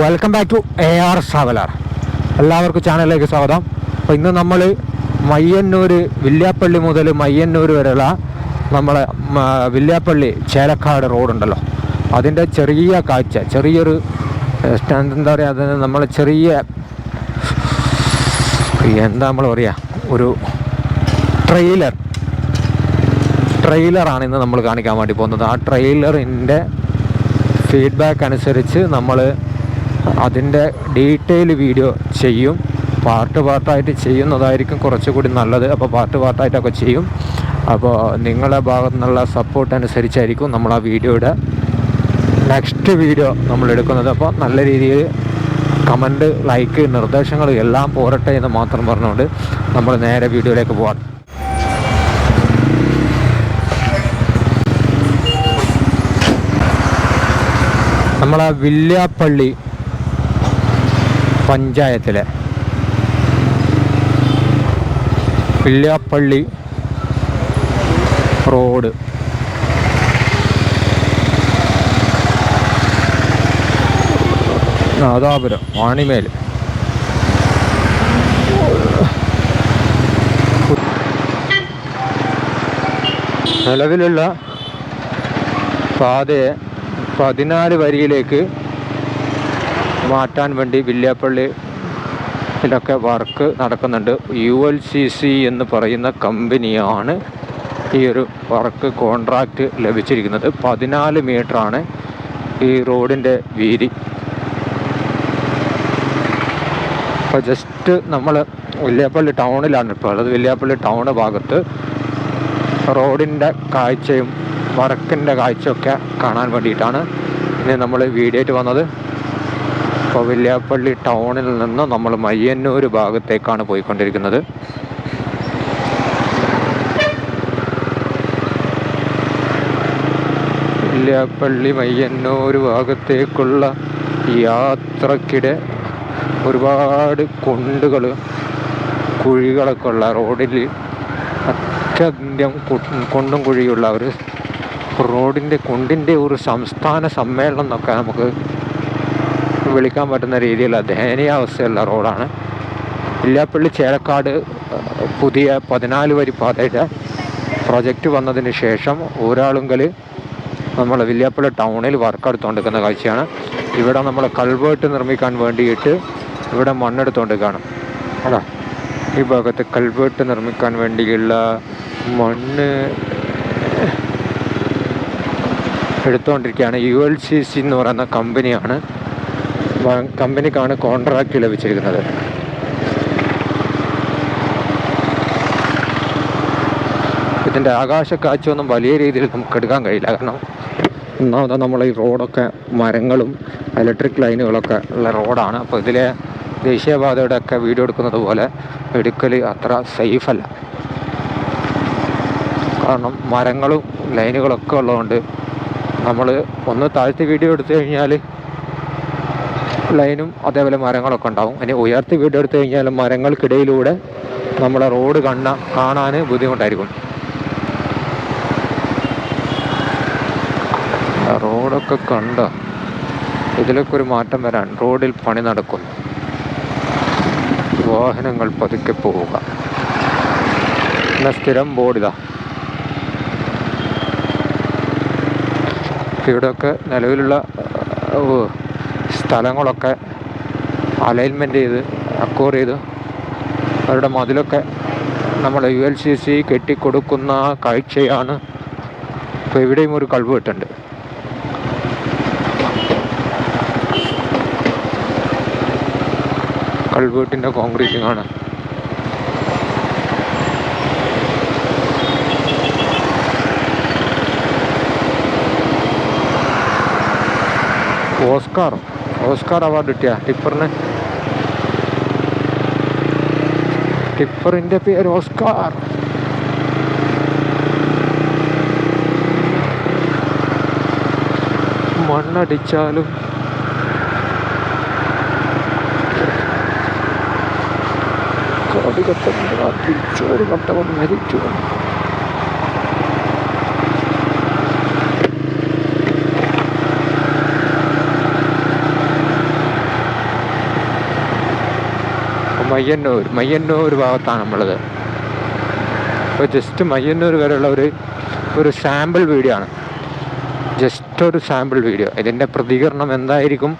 Welcome back to A R traveller എല്ലാവർക്കും ചാനലിലേക്ക് സ്വാഗതം. അപ്പോൾ ഇന്ന് നമ്മൾ മയ്യന്നൂർ വില്യാപ്പള്ളി മുതൽ മയ്യന്നൂർ വരെയുള്ള നമ്മളെ വില്യാപ്പള്ളി ചേലക്കാട് റോഡുണ്ടല്ലോ അതിന്റെ ചെറിയ കാഴ്ച ചെറിയൊരു എന്താ പറയുക അതിന് നമ്മൾ ചെറിയ എന്താ നമ്മൾ പറയുക ഒരു ട്രെയിലർ ട്രെയിലറാണ് ഇന്ന് നമ്മൾ കാണിക്കാൻ വേണ്ടി പോകുന്നത്. ആ ട്രെയിലറിന്റെ ഫീഡ്ബാക്ക് അനുസരിച്ച് നമ്മൾ അതിന്റെ ഡീറ്റെയിൽ വീഡിയോ ചെയ്യും. പാർട്ട് പാർട്ടായിട്ട് ചെയ്യുന്നതായിരിക്കും കുറച്ചുകൂടി നല്ലത്. അപ്പോൾ പാർട്ട് പാർട്ടായിട്ടൊക്കെ ചെയ്യും. അപ്പോൾ നിങ്ങളുടെ ഭാഗത്തു നിന്നുള്ള സപ്പോർട്ട് അനുസരിച്ചായിരിക്കും നമ്മൾ ആ വീഡിയോയുടെ നെക്സ്റ്റ് വീഡിയോ നമ്മൾ എടുക്കുന്നത്. അപ്പോൾ നല്ല രീതിയിൽ കമന്റ് ലൈക്ക് നിർദ്ദേശങ്ങൾ എല്ലാം പോരട്ടെ എന്ന് മാത്രം പറഞ്ഞുകൊണ്ട് നമ്മൾ നേരെ വീഡിയോയിലേക്ക് പോകാം നമ്മളെ വില്യാപ്പള്ളി പഞ്ചായത്തിലെ. പിള്ളാപ്പള്ളി റോഡ്. നാദാപുരം വാണിമേൽ നിലവിലുള്ള പാതയെ പതിനാല് വരിയിലേക്ക് മാറ്റാൻ വേണ്ടി വില്യാപ്പള്ളി ഇതൊക്കെ വർക്ക് നടക്കുന്നുണ്ട്. യു എൽ സി സി എന്ന് പറയുന്ന കമ്പനിയാണ് ഈ ഒരു വർക്ക് കോൺട്രാക്റ്റ് ലഭിച്ചിരിക്കുന്നത്. പതിനാല് മീറ്ററാണ് ഈ റോഡിന്റെ വീതി. അപ്പോൾ ജസ്റ്റ് നമ്മൾ വില്യാപ്പള്ളി ടൗണിലാണ് ഇപ്പോൾ ഉള്ളത്. വില്യാപ്പള്ളി ടൗൺ ഭാഗത്ത് റോഡിന്റെ കാഴ്ചയും വർക്കിന്റെ കാഴ്ചയൊക്കെ കാണാൻ വേണ്ടിയിട്ടാണ് ഇനി നമ്മൾ വീഡിയോ ആയിട്ട് വന്നത്. ഇപ്പോൾ വില്യാപ്പള്ളി ടൗണിൽ നിന്ന് നമ്മൾ മയ്യന്നൂർ ഭാഗത്തേക്കാണ് പോയിക്കൊണ്ടിരിക്കുന്നത്. വില്യാപ്പള്ളി മയ്യന്നൂർ ഭാഗത്തേക്കുള്ള യാത്രക്കിടെ ഒരുപാട് കുണ്ടുകൾ കുഴികളൊക്കെ ഉള്ള റോഡിൽ അത്യന്തം കുണ്ടും കുഴിയുള്ള ഒരു റോഡിന്റെ കുണ്ടിന്റെ ഒരു സംസ്ഥാന സമ്മേളനം എന്നൊക്കെ നമുക്ക് വിളിക്കാൻ പറ്റുന്ന രീതിയിലുള്ള ദയനീയാവസ്ഥയുള്ള റോഡാണ് ഇല്ലാപ്പള്ളി ചേലക്കാട് പുതിയ പതിനാല് വരി പാതയുടെ പ്രൊജക്റ്റ് വന്നതിന് ശേഷം ഊരാളുങ്കൽ നമ്മൾ വില്യാപ്പള്ളി ടൗണിൽ വർക്ക് എടുത്തുകൊണ്ടിരിക്കുന്ന കാഴ്ചയാണ്. ഇവിടെ നമ്മൾ കൾവേർട്ട് നിർമ്മിക്കാൻ വേണ്ടിയിട്ട് ഇവിടെ മണ്ണെടുത്തുകൊണ്ടിരിക്കുകയാണ് അതാ ഈ ഭാഗത്ത് കൾവേർട്ട് നിർമ്മിക്കാൻ വേണ്ടിയുള്ള മണ്ണ് എടുത്തുകൊണ്ടിരിക്കുകയാണ് യു എൽ സി സി എന്ന് പറയുന്ന കമ്പനിയാണ്. കമ്പനിക്കാണ് കോൺട്രാക്റ്റ് ലഭിച്ചിരിക്കുന്നത്. ഇതിന്റെ ആകാശ കാഴ്ചയൊന്നും വലിയ രീതിയിൽ നമുക്ക് എടുക്കാൻ കഴിയില്ല. കാരണം ഒന്നാമത് നമ്മൾ ഈ റോഡൊക്കെ മരങ്ങളും ഇലക്ട്രിക് ലൈനുകളൊക്കെ ഉള്ള റോഡാണ്. അപ്പോൾ ഇതിലെ ദേശീയപാതയുടെ ഒക്കെ വീഡിയോ എടുക്കുന്നത് പോലെ എടുക്കൽ അത്ര സേഫല്ല കാരണം മരങ്ങളും ലൈനുകളൊക്കെ ഉള്ളതുകൊണ്ട് നമ്മൾ ഒന്ന് താഴ്ത്തി വീഡിയോ എടുത്തു കഴിഞ്ഞാൽ ലൈനും അതേപോലെ മരങ്ങളൊക്കെ ഉണ്ടാവും. ഇനി ഉയർത്തി വീട് എടുത്തു കഴിഞ്ഞാൽ മരങ്ങൾക്കിടയിലൂടെ നമ്മളെ റോഡ് കണ്ണ കാണാൻ ബുദ്ധിമുട്ടായിരിക്കും. റോഡൊക്കെ കണ്ട ഇതിലൊക്കെ ഒരു മാറ്റം വരാൻ റോഡിൽ പണി നടക്കുന്നു വാഹനങ്ങൾ പതുക്കെ പോവുക. സ്ഥിരം ബോർഡിതാ ഇവിടെയൊക്കെ നിലവിലുള്ള സ്ഥലങ്ങളൊക്കെ അലൈൻമെന്റ് ചെയ്ത് അക്കോർ ചെയ്ത് അവരുടെ മതിലൊക്കെ നമ്മൾ യു എൽ സി സി കെട്ടിക്കൊടുക്കുന്ന കാഴ്ചയാണ് ഇപ്പോൾ എവിടെയും ഒരു കൾവെട്ടുണ്ട് കൾവേട്ടിന്റെ കോൺക്രീറ്റിംഗ് ആണ് ഓസ്കാർ ഓസ്കാർ അവാർഡ് കിട്ടിയ ടിപ്പറിന് ടിപ്പറിന്റെ പേര് ഓസ്കാർ മണ്ണടിച്ചാലും ചോറ് കട്ടവൻ മരിച്ചു മയ്യന്നൂർ മയ്യന്നൂർ ഭാഗത്താണ് നമ്മളുള്ളത് അപ്പോൾ ജസ്റ്റ് മയ്യന്നൂർ വരെയുള്ള ഒരു ഒരു സാമ്പിൾ വീഡിയോ ആണ്. ജസ്റ്റ് ഒരു സാമ്പിൾ വീഡിയോ ഇതിന്റെ പ്രതികരണം എന്തായിരിക്കും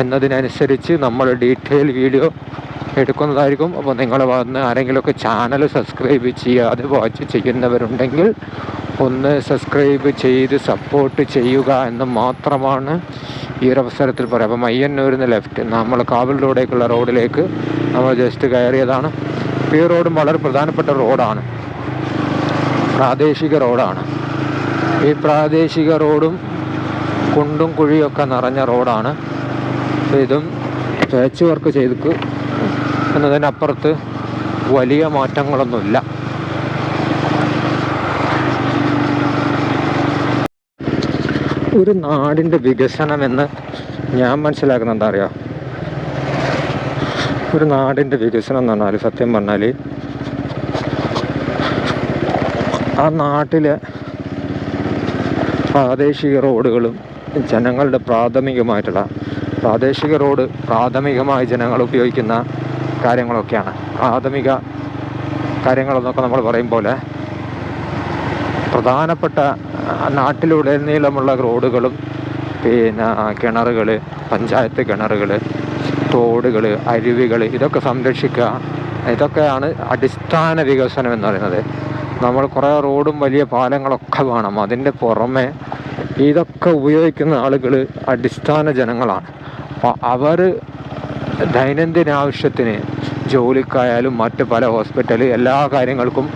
എന്നതിനനുസരിച്ച് നമ്മൾ ഡീറ്റെയിൽ വീഡിയോ എടുക്കുന്നതായിരിക്കും. അപ്പോൾ നിങ്ങൾ വന്ന് ആരെങ്കിലുമൊക്കെ ചാനൽ സബ്സ്ക്രൈബ് ചെയ്യാതെ വാച്ച് ചെയ്യുന്നവരുണ്ടെങ്കിൽ ഒന്ന് സബ്സ്ക്രൈബ് ചെയ്ത് സപ്പോർട്ട് ചെയ്യുക എന്ന് മാത്രമാണ് ഈ ഒരു അവസരത്തിൽ പറയാം. അപ്പോൾ മയ്യന്നൂരിൽ നിന്ന് ലെഫ്റ്റ് നമ്മൾ കാവൽ റോഡേക്കുള്ള റോഡിലേക്ക് നമ്മൾ ജസ്റ്റ് കയറിയതാണ്. ഈ റോഡും വളരെ പ്രധാനപ്പെട്ട റോഡാണ് പ്രാദേശിക റോഡാണ് ഈ പ്രാദേശിക റോഡും കുണ്ടും കുഴിയൊക്കെ നിറഞ്ഞ റോഡാണ് ഇതും പാച്ച് വർക്ക് ചെയ്തിട്ട് എന്നതിനപ്പുറത്ത് വലിയ മാറ്റങ്ങളൊന്നുമില്ല. ഒരു നാടിന്റെ വികസനം എന്ന് ഞാൻ മനസ്സിലാക്കുന്ന എന്താ അറിയാം? ഒരു നാടിന്റെ വികസനം എന്ന് പറഞ്ഞാൽ സത്യം പറഞ്ഞാൽ ആ നാട്ടിലെ പ്രാദേശിക റോഡുകളും ജനങ്ങളുടെ പ്രാഥമികമായിട്ടുള്ള പ്രാദേശിക റോഡ് പ്രാഥമികമായി ജനങ്ങൾ ഉപയോഗിക്കുന്ന കാര്യങ്ങളൊക്കെയാണ്. പ്രാഥമിക കാര്യങ്ങളെന്നൊക്കെ നമ്മൾ പറയും പോലെ പ്രധാനപ്പെട്ട നാട്ടിലുടനീളമുള്ള റോഡുകളും പിന്നെ കിണറുകൾ പഞ്ചായത്ത് കിണറുകൾ തോടുകൾ അരുവികൾ ഇതൊക്കെ സംരക്ഷിക്കുക. ഇതൊക്കെയാണ് അടിസ്ഥാന വികസനം എന്ന് പറയുന്നത്. നമ്മൾ കുറേ റോഡും വലിയ പാലങ്ങളൊക്കെ വേണം. അതിന്റെ പുറമെ ഇതൊക്കെ ഉപയോഗിക്കുന്ന ആളുകൾ അടിസ്ഥാന ജനങ്ങളാണ്. അപ്പോൾ അവർ ദൈനംദിന ആവശ്യത്തിന് ജോലിക്കായാലും മറ്റ് പല ഹോസ്പിറ്റൽ എല്ലാ കാര്യങ്ങൾക്കും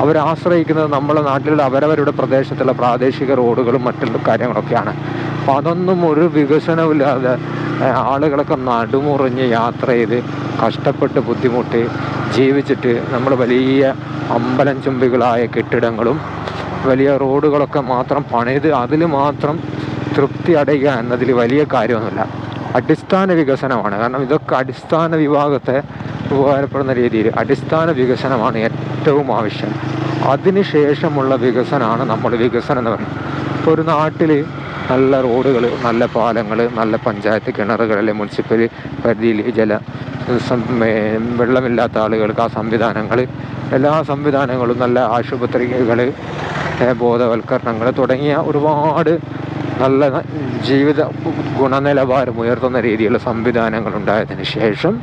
അവർ ആശ്രയിക്കുന്നത് നമ്മുടെ നാട്ടിലുള്ള അവരവരുടെ പ്രദേശത്തുള്ള പ്രാദേശിക റോഡുകളും മറ്റുള്ള കാര്യങ്ങളൊക്കെയാണ്. അപ്പോൾ അതൊന്നും ഒരു വികസനമില്ലാതെ ആളുകളൊക്കെ നടുമുറിഞ്ഞ് യാത്ര ചെയ്ത് കഷ്ടപ്പെട്ട് ബുദ്ധിമുട്ടി ജീവിച്ചിട്ട് നമ്മൾ വലിയ അമ്പലം ചുംബികളായ കെട്ടിടങ്ങളും വലിയ റോഡുകളൊക്കെ മാത്രം പണിത് അതിൽ മാത്രം തൃപ്തി അടയുക എന്നതിൽ വലിയ കാര്യമൊന്നുമില്ല. അടിസ്ഥാന വികസനമാണ്. കാരണം ഇതൊക്കെ അടിസ്ഥാന വിഭാഗത്തെ ഉപകാരപ്പെടുന്ന രീതിയിൽ അടിസ്ഥാന വികസനമാണ് ഏറ്റവും ആവശ്യം. അതിനുശേഷമുള്ള വികസനമാണ് നമ്മൾ വികസനം എന്ന് പറയുന്നത്. ഇപ്പോൾ ഒരു നാട്ടിൽ നല്ല റോഡുകൾ നല്ല പാലങ്ങൾ നല്ല പഞ്ചായത്ത് കിണറുകൾ അല്ലെങ്കിൽ മുനിസിപ്പൽ പരിധിയിൽ ജല വെള്ളമില്ലാത്ത ആളുകൾക്ക് ആ സംവിധാനങ്ങൾ എല്ലാ സംവിധാനങ്ങളും നല്ല ആശുപത്രികൾ ബോധവൽക്കരണങ്ങൾ തുടങ്ങിയ ഒരുപാട് നല്ല ജീവിത ഗുണനിലവാരം ഉയർത്തുന്ന രീതിയിലുള്ള സംവിധാനങ്ങൾ ഉണ്ടായതിന് ശേഷം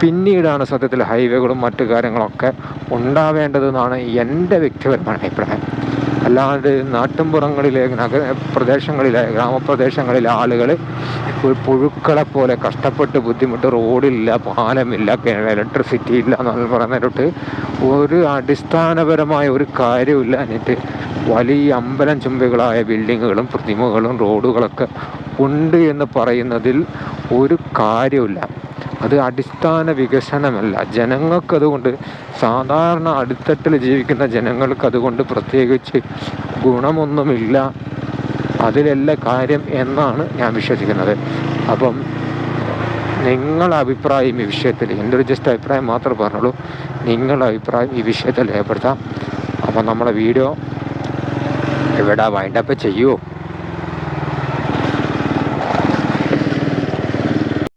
പിന്നീടാണ് സത്യത്തിൽ ഹൈവേകളും മറ്റു കാര്യങ്ങളൊക്കെ ഉണ്ടാവേണ്ടതെന്നാണ് എന്റെ വ്യക്തിപരമായ അഭിപ്രായം. അല്ലാണ്ട് നാട്ടിൻപുറങ്ങളിലെ നഗര പ്രദേശങ്ങളിലെ ഗ്രാമപ്രദേശങ്ങളിലെ ആളുകൾ പുഴുക്കളെ പോലെ കഷ്ടപ്പെട്ട് ബുദ്ധിമുട്ട് റോഡില്ല പാലമില്ല ഇലക്ട്രിസിറ്റി ഇല്ല എന്ന് പറഞ്ഞിട്ട് ഒരു അടിസ്ഥാനപരമായ ഒരു കാര്യമില്ല എന്നിട്ട് വലിയ അമ്പലം ചുംബികളായ ബിൽഡിങ്ങുകളും പ്രതിമകളും റോഡുകളൊക്കെ ഉണ്ട് എന്ന് പറയുന്നതിൽ ഒരു കാര്യമില്ല അത് അടിസ്ഥാന വികസനമല്ല. ജനങ്ങൾക്കതുകൊണ്ട് സാധാരണ അടിത്തട്ടിൽ ജീവിക്കുന്ന ജനങ്ങൾക്ക് അതുകൊണ്ട് പ്രത്യേകിച്ച് ഗുണമൊന്നുമില്ല. അതിലല്ല കാര്യം എന്നാണ് ഞാൻ വിശ്വസിക്കുന്നത്. അപ്പം നിങ്ങളുടെ അഭിപ്രായം ഈ വിഷയത്തിൽ എന്റെ ഒരു ജസ്റ്റ് അഭിപ്രായം മാത്രമേ പറഞ്ഞുള്ളൂ. നിങ്ങളുടെ അഭിപ്രായം ഈ വിഷയത്തിൽ രേഖപ്പെടുത്താം. അപ്പം നമ്മളെ വീഡിയോ എവിടെ വൈൻഡപ്പ് ചെയ്യുമോ